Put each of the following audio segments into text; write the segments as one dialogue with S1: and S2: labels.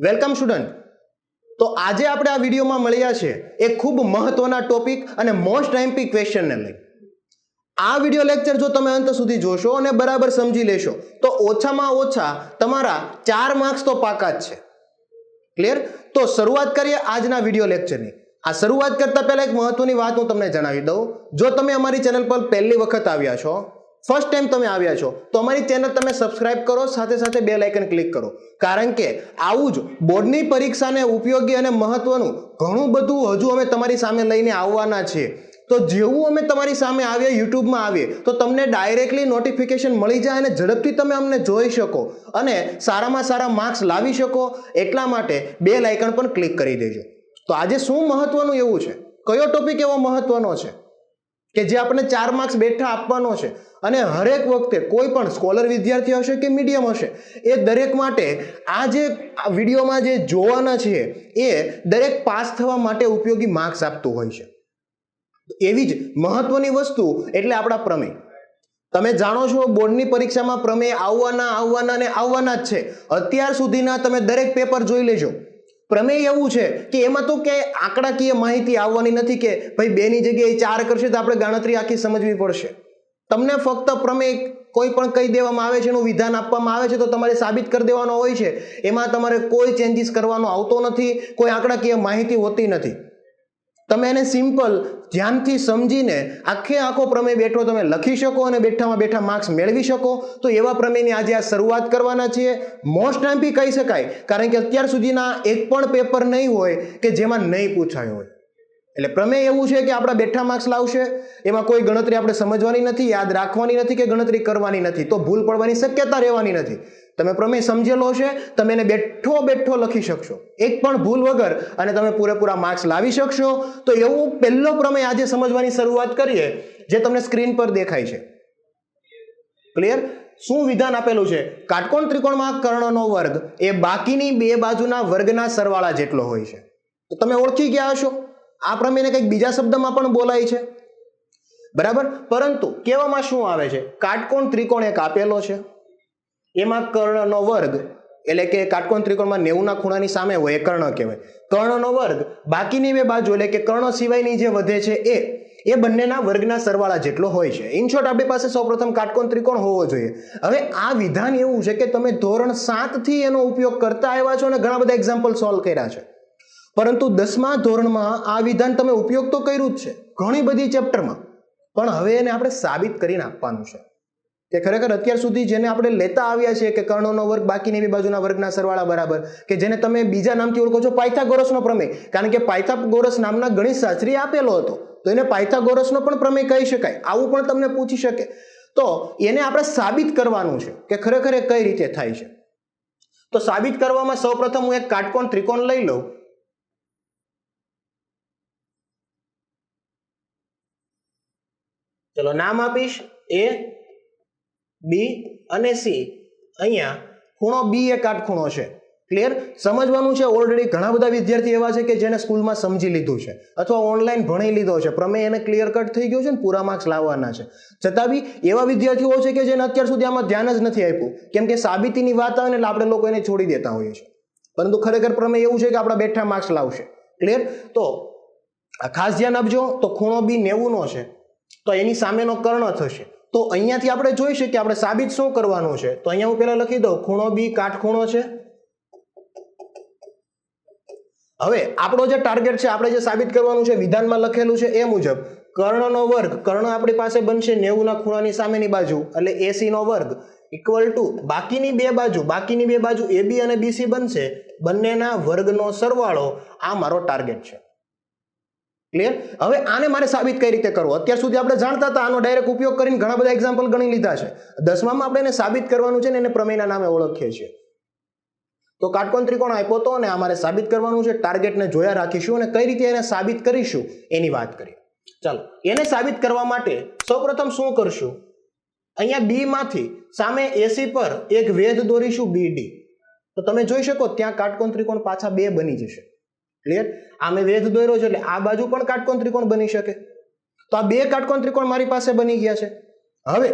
S1: Welcome student તો આજે આપણે આ વિડીયોમાં મળ્યા છે એક ખૂબ મહત્વના ટોપિક અને મોસ્ટ એમ્પી ક્વેશ્ચનને લઈ. આ વીડિયો લેક્ચર જો તમે અંત સુધી જોશો અને બરાબર સમજી લેશો, તો ઓછામાં ઓછા તમારા ચાર માર્ક્સ તો પાકા જ છે. ક્લિયર તો શરૂઆત કરીએ આજના વીડિયો લેક્ચરની આ શરૂઆત કરતા પહેલા એક મહત્વની વાત હું તમને જણાવી દઉં. જો તમે અમારી ચેનલ પર પહેલી વખત આવ્યા છો ફર્સ્ટ ટાઈમ તમે આવ્યા છો, તો અમારી ચેનલ તમે સબસ્ક્રાઇબ કરો, સાથે સાથે બે લાઇકન ક્લિક કરો. કારણ કે આવું જ બોર્ડની પરીક્ષાને ઉપયોગી અને મહત્વનું ઘણું બધું હજુ અમે તમારી સામે લઈને આવવાના છીએ. તો જેવું અમે તમારી સામે આવીએ, યુટ્યુબમાં આવીએ, તો તમને ડાયરેક્ટલી નોટિફિકેશન મળી જાય અને ઝડપથી તમે અમને જોઈ શકો અને સારામાં સારા માર્ક્સ લાવી શકો. એટલા માટે બે લાઇકન પણ ક્લિક કરી દેજો. તો આજે શું મહત્વનું એવું છે? કયો ટોપિક એવો મહત્વનો છે? કે જે આપણે ચાર માર્ક્સ બેઠા આપવાનો છે. અને હરેક વખતે કોઈ પણ સ્કોલર વિદ્યાર્થી હશે કે મીડિયમ હશે, એ દરેક માટે આ જે વિડીયોમાં જે જોવાના છે, એ દરેક પાસ થવા માટે ઉપયોગી માર્ક્સ આપતું હોય છે. એવી જ મહત્વની વસ્તુ એટલે આપણા પ્રમેય. તમે જાણો છો બોર્ડની પરીક્ષામાં પ્રમેય આવવાના આવવાના ને આવવાના જ છે. અત્યાર સુધીના તમે દરેક પેપર જોઈ લેજો. પ્રમેય એવું છે કે એમાં તો કે આંકડાકીય માહિતી આવવાની નથી કે ભાઈ બેની જગ્યાએ ચાર કરશે તો આપણે ગણતરી આખી સમજવી પડશે. તમને ફક્ત પ્રમેય કોઈ પણ કહી દેવામાં આવે છે, એનું વિધાન આપવામાં આવે છે, તો તમારે સાબિત કરી દેવાનો હોય છે. એમાં તમારે કોઈ ચેન્જીસ કરવાનો આવતો નથી, કોઈ આંકડાકીય માહિતી હોતી નથી. તમે એને સિમ્પલ ધ્યાનથી સમજીને આખે આખો પ્રમેય બેઠો તમે લખી શકો અને બેઠામાં બેઠા માર્ક્સ મેળવી શકો. તો એવા પ્રમેયની આજે આ શરૂઆત કરવાના છીએ. મોસ્ટ બી કહી શકાય. કારણ કે અત્યાર સુધીના એક પણ પેપર નહીં હોય કે જેમાં નહીં પૂછાયું હોય. એટલે પ્રમેય એવું છે કે આપણા બેઠા માર્ક્સ લાવશે. એમાં કોઈ ગણતરી આપણે સમજવાની નથી, યાદ રાખવાની નથી કે ગણતરી કરવાની નથી. તો ભૂલ પડવાની શક્યતા રહેવાની નથી. તમે પ્રમેય સમજેલો છે તમે એને બેઠો બેઠો લખી શકશો. એક પણ ભૂલ વગર અને તમે પૂરેપૂરા માર્ક્સ લાવી શકશો. તો એવું પહેલો પ્રમેય આજે સમજવાની શરૂઆત કરીએ, જે તમને સ્ક્રીન પર દેખાય છે. ક્લિયર શું વિધાન આપેલું છે? કાટકોણ ત્રિકોણમાં કર્ણનો વર્ગ એ બાકીની બે બાજુના વર્ગના સરવાળા જેટલો હોય છે. તો તમે ઓળખી ગયા હશો. આ પ્રમેયને કંઈક બીજા શબ્દમાં પણ બોલાય છે. બરાબર? પરંતુ કહેવામાં શું આવે છે? કાટકોણ ત્રિકોણ એક આપેલો છે. એમાં કર્ણનો વર્ગ, એટલે કે કાટકોણ ત્રિકોણમાં નેવુંના ખૂણાની સામે હોય એ કર્ણ કહેવાય. કર્ણનો વર્ગ, બાકીની બે બાજુ, એટલે કે કર્ણ સિવાયની જે વધે છે એ એ બંનેના વર્ગના સરવાળા જેટલો હોય છે. ઇન શોર્ટ આપણી પાસે સૌપ્રથમ કાટકોણ ત્રિકોણ હોવો જોઈએ. હવે આ વિધાન એવું છે કે તમે ધોરણ સાતથી એનો ઉપયોગ કરતા આવ્યા છો અને ઘણા બધા એક્ઝામ્પલ સોલ્વ કર્યા છે. પરંતુ દસમા ધોરણમાં આ વિધાન તમે ઉપયોગ તો કર્યું જ છે, ઘણી બધી ચેપ્ટરમાં પણ હવે એને આપણે સાબિત કરીને આપવાનું છે. કે ખરેખર અત્યાર સુધી જેને આપણે લેતા આવ્યા છીએ કે કર્ણોનો વર્ગ બાકીની બી બાજુના વર્ગના સરવાળા બરાબર, કે જેને તમે બીજા નામથી ઓળખો છો, પાયથાગોરસનો પ્રમેય. કારણ કે પાયથાગોરસ નામના ગણિત શાસ્ત્રી આપેલો હતો. તો એને પાયથાગોરસનો પણ પ્રમેય કહી શકાય. આવું પણ તમને પૂછી શકે. તો એને આપણે સાબિત કરવાનું છે કે ખરેખર એ કઈ રીતે થાય છે. તો સાબિત કરવામાં સૌપ્રથમ હું એક કાટકોણ ત્રિકોણ લઈ લઉં. ચલો નામ આપીશ. એ બી અને સી અહીંયા ખૂણો બી એ કાટખૂણો છે. ક્લિયર સમજવાનું છે ઓલરેડી ઘણા બધા વિદ્યાર્થી એવા છે કે જેને સ્કૂલમાં સમજી લીધું છે અથવા ઓનલાઈન ભણી લીધો છે. પ્રમેય એને ક્લિયર કટ થઈ ગયું છે ને પૂરા માર્ક્સ લાવવાના છે. છતાં બી એવા વિદ્યાર્થીઓ છે કે જેને અત્યાર સુધી આમાં ધ્યાન જ નથી આપ્યું. કેમ કે સાબિતીની વાત આવે ને એટલે આપણે લોકો એને છોડી દેતા હોઈએ છીએ. પરંતુ ખરેખર પ્રમેય એવું છે કે આપણા બેઠા માર્ક્સ લાવશે. ક્લિયર તો ખાસ ધ્યાન આપજો. તો ખૂણો બી નેવુંનો છે. તો એની સામેનો કર્ણ થશે. તો અહીંયાથી આપણે જોઈ શકીએ, આપણે સાબિત શું કરવાનું છે? તો અહીંયા હું પહેલાં લખી દઉં, ખૂણો બી કાટખૂણો છે. હવે આપણો જે ટાર્ગેટ છે, આપણે જે સાબિત કરવાનું છે, વિધાનમાં લખેલું છે એ મુજબ, કર્ણનો વર્ગ, કર્ણ આપણી પાસે બનશે નેવુંના ખૂણાની સામેની બાજુ, એટલે એસી નો વર્ગ ઇક્વલ ટુ બાકીની બે બાજુ, બાકીની બે બાજુ એબી અને બીસી બનશે, બંનેના વર્ગનો સરવાળો આ મારો ટાર્ગેટ છે. ક્લિયર હવે આને મારે સાબિત કઈ રીતે કરવું? અત્યાર સુધી આપણે જાણતા હતા, આનો ડાયરેક્ટ ઉપયોગ કરીને ઘણા બધા એક્ઝામ્પલ ગણી લીધા છે. દસમામાં આપણે એને સાબિત કરવાનું છે ને એને પ્રમેયના નામે ઓળખીએ છીએ. તો કાટકોણ ત્રિકોણ આપ્યો હતો અને અમારે સાબિત કરવાનું છે ટાર્ગેટને જોયા રાખીશું અને કઈ રીતે એને સાબિત કરીશું એની વાત કરીએ. ચાલો, એને સાબિત કરવા માટે સૌપ્રથમ શું કરશું? અહીંયા બી માંથી સામે એસી પર એક વેધ દોરીશું બી ડી તો તમે જોઈ શકો, ત્યાં કાટકોણ ત્રિકોણ પાછા બે બની જશે. ક્લિયર મેં વેધ દોર્યો છે એટલે આ બાજુ પણ કાટકોણ ત્રિકોણ બની શકે. તો આ બે કાટકોણ ત્રિકોણ મારી પાસે બની ગયા છે. હવે,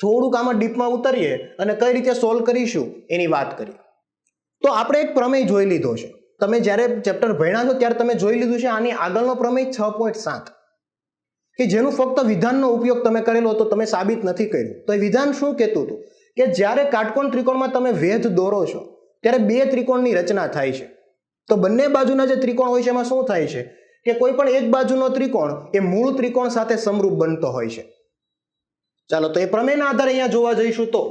S1: થોડુંક આમાં ડીપમાં ઉતરીએ અને કઈ રીતે સોલ્વ કરીશું એની વાત કરીએ. તો આપણે એક પ્રમેય જોઈ લીધો છે. તમે જ્યારે ચેપ્ટર ભણ્યા છો ત્યારે તમે જોઈ લીધું છે આની આગળનો પ્રમેય છ પોઈન્ટ સાત. કે જેનું ફક્ત વિધાનનો ઉપયોગ તમે કરેલો હતો, તમે સાબિત નથી કર્યું. તો એ વિધાન શું કહેતું હતું? કે જ્યારે કાટકોણ ત્રિકોણમાં તમે વેધ દોરો છો, ત્યારે બે ત્રિકોણની રચના થાય છે. તો બંને બાજુના જે ત્રિકોણ હોય છે, એમાં શું થાય છે? કે કોઈ પણ એક બાજુનો ત્રિકોણ, એ મૂળ ત્રિકોણ સાથે સમરૂપ બનતો હોય છે. ચાલો, તો એ પ્રમેયના આધારે અહીંયા જોવા જઈશું તો.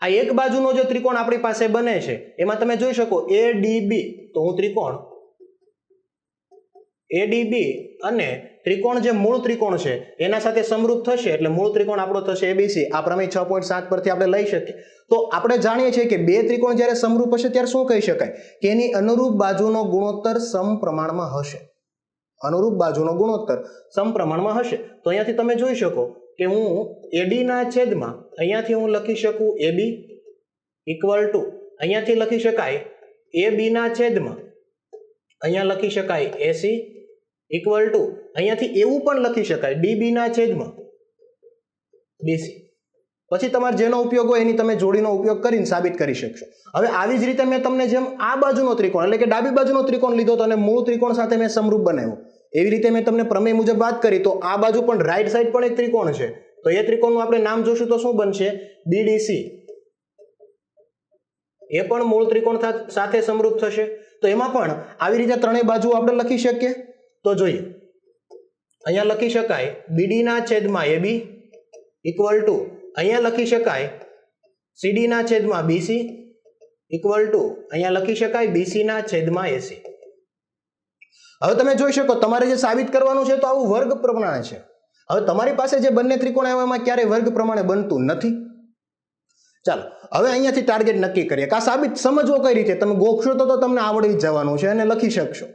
S1: આ એક બાજુનો જે ત્રિકોણ આપણી પાસે બને છે, એમાં તમે જોઈ શકો એ ડી બી તો હું ત્રિકોણ એ ડી બી અને ત્રિકોણ જે મૂળ ત્રિકોણ છે, એના સાથે સમરૂપ થશે, એટલે મૂળ ત્રિકોણ આપણો થશે એબીસી આ પ્રમેય છ પોઈન્ટ સાત પરથી આપણે લઈ શકીએ. તો આપણે જાણીએ છીએ કે બે ત્રિકોણ જ્યારે સમરૂપ હશે, ત્યારે શું કહી શકાય? કે એની અનુરૂપ બાજુનો ગુણોત્તર સમપ્રમાણમાં હશે. અનુરૂપ બાજુનો ગુણોત્તર સમપ્રમાણમાં હશે. તો અહીંયાથી તમે જોઈ શકો કે હું એડીના છેદમાં અહીંયાથી હું લખી શકું એબી ઇક્વલ ટુ અહીંયાથી લખી શકાય એ બીના છેદમાં, અહીંયા લખી શકાય એસી ઇક્વલ ટુ અહીંયાથી એવું પણ લખી શકાય ડીબી ના છેદમાં. બીસી પછી તમારે જેનો ઉપયોગ હોય એની તમે જોડીનો ઉપયોગ કરીને સાબિત કરી શકશો. હવે આવી જ રીતે મેં તમને જેમ આ બાજુનો ત્રિકોણ, એટલે કે ડાબી બાજુનો ત્રિકોણ લીધો તો અને મૂળ ત્રિકોણ સાથે મેં સમરૂપ બનાવ્યો. એવી રીતે મેં તમને પ્રમેય મુજબ વાત કરી, તો આ બાજુ પણ રાઈટ સાઈડ પણ એક ત્રિકોણ છે. તો એ ત્રિકોણનું આપણે નામ જોશું તો શું બનશે? બીડીસી એ પણ મૂળ ત્રિકોણ સાથે સમરૂપ થશે. તો એમાં પણ આવી રીતે ત્રણેય બાજુ આપણે લખી શકીએ. તો જોઈએ. અહીંયા લખી શકાય બીડીના છેદમાં એ બી ઇક્વલ ટુ અહીંયા લખી શકાય સીડીના છેદમાં બીસી ઇક્વલ ટુ અહીંયા લખી શકાય બીસીના છેદમાં એસી. હવે તમે જોઈ શકો, તમારે જે સાબિત કરવાનું છે તો આવું વર્ગ પ્રમાણે છે. હવે તમારી પાસે જે બંને ત્રિકોણ આવ્યા એમાં ક્યારેય વર્ગ પ્રમાણે બનતું નથી. ચાલો, હવે અહીંયાથી ટાર્ગેટ નક્કી કરીએ કા સાબિત સમજવો કઈ રીતે? તમે ગોખશો તો તમને આવડી જવાનું છે અને લખી શકશો.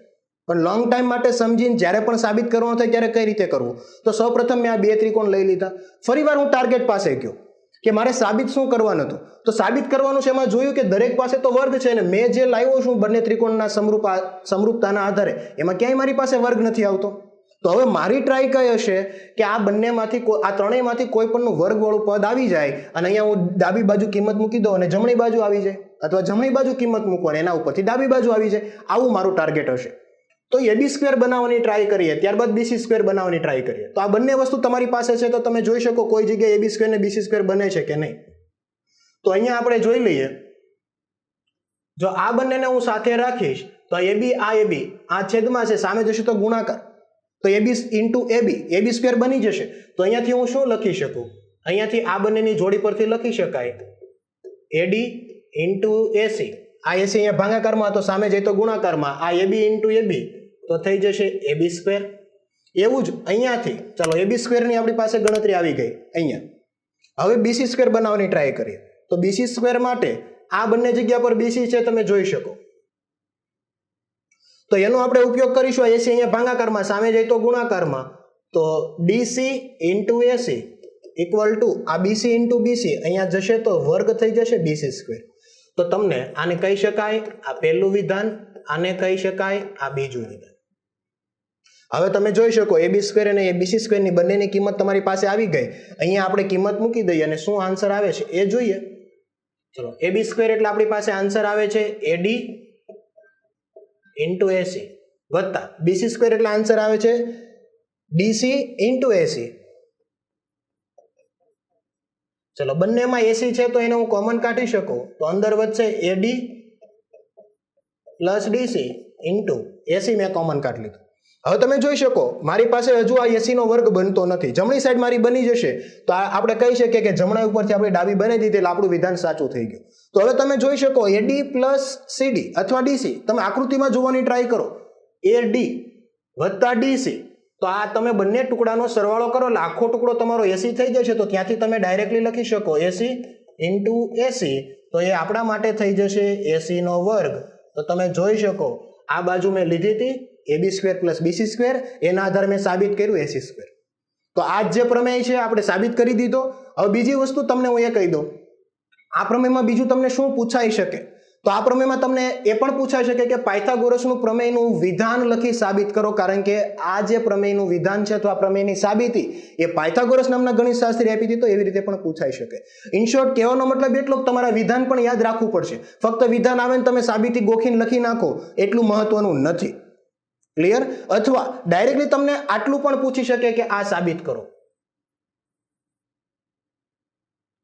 S1: પણ લોંગ ટાઈમ માટે સમજીને જ્યારે પણ સાબિત કરવાનું થાય ત્યારે કઈ રીતે કરવું? તો સૌપ્રથમ મેં આ બે ત્રિકોણ લઈ લીધા. ફરીવાર હું ટાર્ગેટ પાસે ગયો કે મારે સાબિત શું કરવાનું હતું? તો સાબિત કરવાનું છે એમાં જોયું કે દરેક પાસે તો વર્ગ છે ને મેં જે લાવ્યો છું બંને ત્રિકોણના સમરૂપ સમરૂપતાના આધારે, એમાં ક્યાંય મારી પાસે વર્ગ નથી આવતો. તો હવે મારી ટ્રાય કઈ હશે કે આ બંનેમાંથી આ ત્રણેયમાંથી કોઈ પણનું વર્ગવાળું પદ આવી જાય અને અહીંયા હું ડાબી બાજુ કિંમત મૂકી દઉં અને જમણી બાજુ આવી જાય. અથવા જમણી બાજુ કિંમત મૂકો અને એના ઉપરથી ડાબી બાજુ આવી જાય. આવું મારું ટાર્ગેટ હશે. તો એબી સ્ક્વેર બનાવવાની ટ્રાય કરીએ, ત્યારબાદ બીસી સ્ક્વેર બનાવવાની ટ્રાય કરીએ. તો આ બંને વસ્તુ તમારી પાસે છે તો તમે જોઈ શકો કોઈ જગ્યાએ એબી સ્ક્વેર ને બીસી સ્ક્વેર બને છે કે નહીં. તો અહીંયા આપણે જોઈ લઈએ. જો આ બંનેને હું સાથે રાખીશ, તો એબી આ એબી આ છેદમાં છે, સામે જશે તો ગુણાકાર. તો AB into AB AB square બની જશે. તો અહીંયાથી હું શું લખી શકું? અહીંયાથી આ બંનેની જોડી પરથી લખી શકાય. એડી ઇન્ટુ એસી આ એસી અહીંયા ભાગાકારમાં તો સામે જઈ તો ગુણાકારમાં. આ એબી ઇન્ટુ એબી તો થઈ જશે એબી સ્ક્વેર. એવું જ અહીંયાથી, ચલો એબી સ્ક્વેરની આપણી પાસે ગણતરી આવી ગઈ, અહીંયા. હવે બીસી સ્ક્વેર બનાવવાની ટ્રાય કરીએ. તો બીસી સ્ક્વેર માટે આ બંને જગ્યા પર બીસી છે તમે જોઈ શકો. તો એનો આપણે ઉપયોગ કરીશું એસી અહીંયા ભાંગાકારમાં, સામે જાય તો ગુણાકારમાં. તો DC into AC equal to, આ બીસી ઇન્ટુ બીસી અહીંયા જશે તો વર્ગ થઈ જશે બીસી સ્ક્વેર. તો તમને આને કહી શકાય આ પહેલું વિધાન, આને કહી શકાય આ બીજું વિધાન. હવે તમે જોઈ શકો એ બી સ્ક્વેર અને એ બીસી સ્ક્વેરની બંનેની કિંમત તમારી પાસે આવી ગઈ. અહીંયા આપણે કિંમત મૂકી દઈએ અને શું આન્સર આવે છે એ જોઈએ. ચલો એ બી સ્ક્વેર એટલે આપણી પાસે આન્સર આવે છે એડી ઇન્ટુ એસી વત્તા બીસી સ્ક્વેર એટલે આન્સર આવે છે ડીસી ઇન્ટુ એસી ચલો, બંનેમાં એસી છે તો એને હું કોમન કાઢી શકું. તો અંદર વધશે AD plus DC into AC મેં કોમન કાઢી લીધું. હવે તમે જોઈ શકો, મારી પાસે હજુ આ એસીનો વર્ગ બનતો નથી. જમણી સાઈડ મારી બની જશે, તો આપણે કહી શકીએ કે જમણા ઉપરથી આપણે ડાબી બની દીધી એટલે આપણું વિધાન સાચું થઈ ગયું. તો હવે તમે જોઈ શકો એડી પ્લસ સીડી અથવા ડીસી તમે આકૃતિમાં જોવાની ટ્રાય કરો. એ ડી વત્તા ડીસી તો આ તમે બંને ટુકડાનો સરવાળો કરો આખો ટુકડો તમારો એસી થઈ જશે, તો ત્યાંથી તમે ડાયરેક્ટલી લખી શકો એસી ઇન્ટુ એસી તો એ આપણા માટે થઈ જશે એસીનો વર્ગ. તો તમે જોઈ શકો, આ બાજુ મેં લીધી હતી AB square plus BC square, એના આધારે મેં સાબિત કર્યું એસી સ્ક્વેર. તો આ જે પ્રમેય છે, આપણે સાબિત કરી દીધો. હવે બીજી વસ્તુ તમને હું એ કહી દઉં. આ પ્રમેયમાં બીજું તમને શું પૂછાઈ શકે? તો આ પ્રમેયમાં તમને એ પણ પૂછાઈ શકે કે પાયથાગોરસનું પ્રમેયનું વિધાન લખી સાબિત કરો, કારણ કે આ જે પ્રમેયનું વિધાન છે આ પ્રમેયની સાબિતી એ પાયથાગોરસ નામના ગણિતશાસ્ત્રી આપી હતી, તો એવી રીતે પણ પૂછાઈ શકે. ઇન શોર્ટ કહેવાનો મતલબ એટલો તમારા વિધાન પણ યાદ રાખવું પડશે. ફક્ત વિધાન આવે ને તમે સાબિતી ગોખીને લખી નાખો, એટલું મહત્વનું નથી. ક્લિયર અથવા ડાયરેક્ટલી તમને આટલું પણ પૂછી શકે કે આ સાબિત કરો.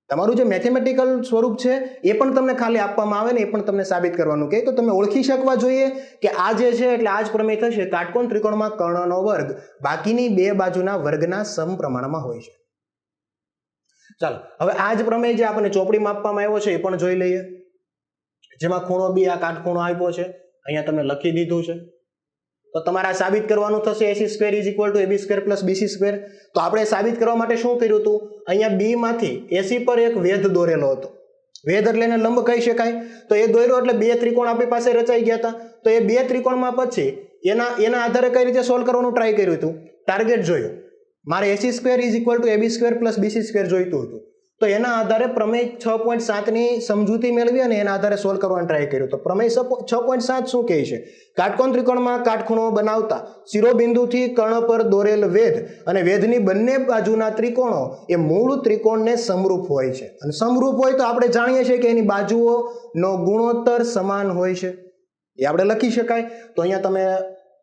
S1: તમારું જે મેથેમેટિકલ સ્વરૂપ છે, એ પણ તમને ખાલી આપવામાં આવે ને, એ પણ તમને સાબિત કરવાનું. કહે તો તમે ઓળખી શકવા જોઈએ કે આ જે છે, એટલે આ જ પ્રમેય થશે. કાટકોણ ત્રિકોણમાં કર્ણનો વર્ગ બાકીની બે બાજુના વર્ગના સમપ્રમાણમાં હોય છે. ચાલો, હવે આ જ પ્રમેય જે આપણને ચોપડીમાં આપવામાં આવ્યો છે, એ પણ જોઈ લઈએ. જેમાં ખૂણો બી આ કાટખૂણો આપ્યો છે. અહીંયા તમે લખી દીધું છે. તો તમારે સાબિત કરવાનું થશે AC square is equal to AB square plus BC square તો આપણે સાબિત કરવા માટે શું કર્યું હતું? અહીંયા બી માંથી એસી પર એક વેધ દોરેલો હતો. વેધ એટલે એને લંબ કહી શકાય. તો એ દોર્યો એટલે બે ત્રિકોણ આપણી પાસે રચાઈ ગયા હતા. તો એ બે ત્રિકોણમાં પછી એના એના આધારે કઈ રીતે સોલ્વ કરવાનું ટ્રાય કર્યું હતું? ટાર્ગેટ જોયું. મારે AC square is equal to AB square plus BC square જોઈતું હતું. તો એના આધારે પ્રમેય છ પોઈન્ટ સાતની સમજૂતી મેળવી અને એના આધારે સોલ્વ કરવાનો ટ્રાય કર્યો. તો પ્રમેય છ પોઈન્ટ સાત શું કહે છે? કાટકોણ ત્રિકોણમાં કાટખૂણો બનાવતા, શિરોબિંદુથી કર્ણ પર દોરેલ વેધ અને વેધની બંને બાજુના ત્રિકોણો એ મૂળ ત્રિકોણને સમરૂપ હોય છે. અને સમરૂપ હોય તો આપણે જાણીએ છીએ કે એની બાજુઓનો ગુણોત્તર સમાન હોય છે. એ આપણે લખી શકાય. તો અહીંયા તમે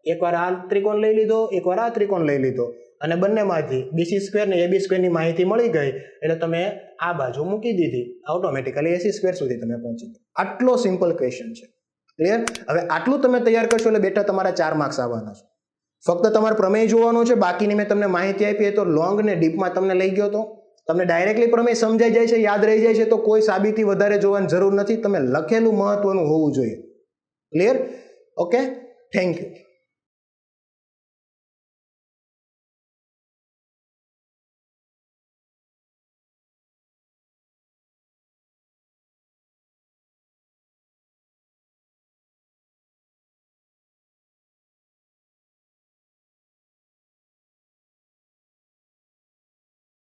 S1: એકવાર આ ત્રિકોણ લઈ લીધો, એકવાર આ ત્રિકોણ લઈ લીધો. અને બંનેમાંથી બીસી સ્ક્વેર ને એબી સ્ક્વેરની માહિતી મળી ગઈ, એટલે તમે આ બાજુ મૂકી દીધી. ઓટોમેટિકલી એસી સ્ક્વેર સુધી તમે પહોંચી આટલો સિમ્પલ ક્વેશ્ચન છે. ક્લિયર હવે આટલું તમે તૈયાર કરશો એટલે બેટા તમારા ચાર માર્ક્સ આવવાના છે. ફક્ત તમારે પ્રમેય જોવાનો છે, બાકીની મેં તમને માહિતી આપી તો લોંગ ને ડીપમાં તમને લઈ ગયો તો. તમને ડાયરેક્ટલી પ્રમેય સમજાઈ જાય છે, યાદ રહી જાય છે, તો કોઈ સાબિતી વધારે જોવાની જરૂર નથી. તમે લખેલું મહત્વનું હોવું જોઈએ. Clear okay thank you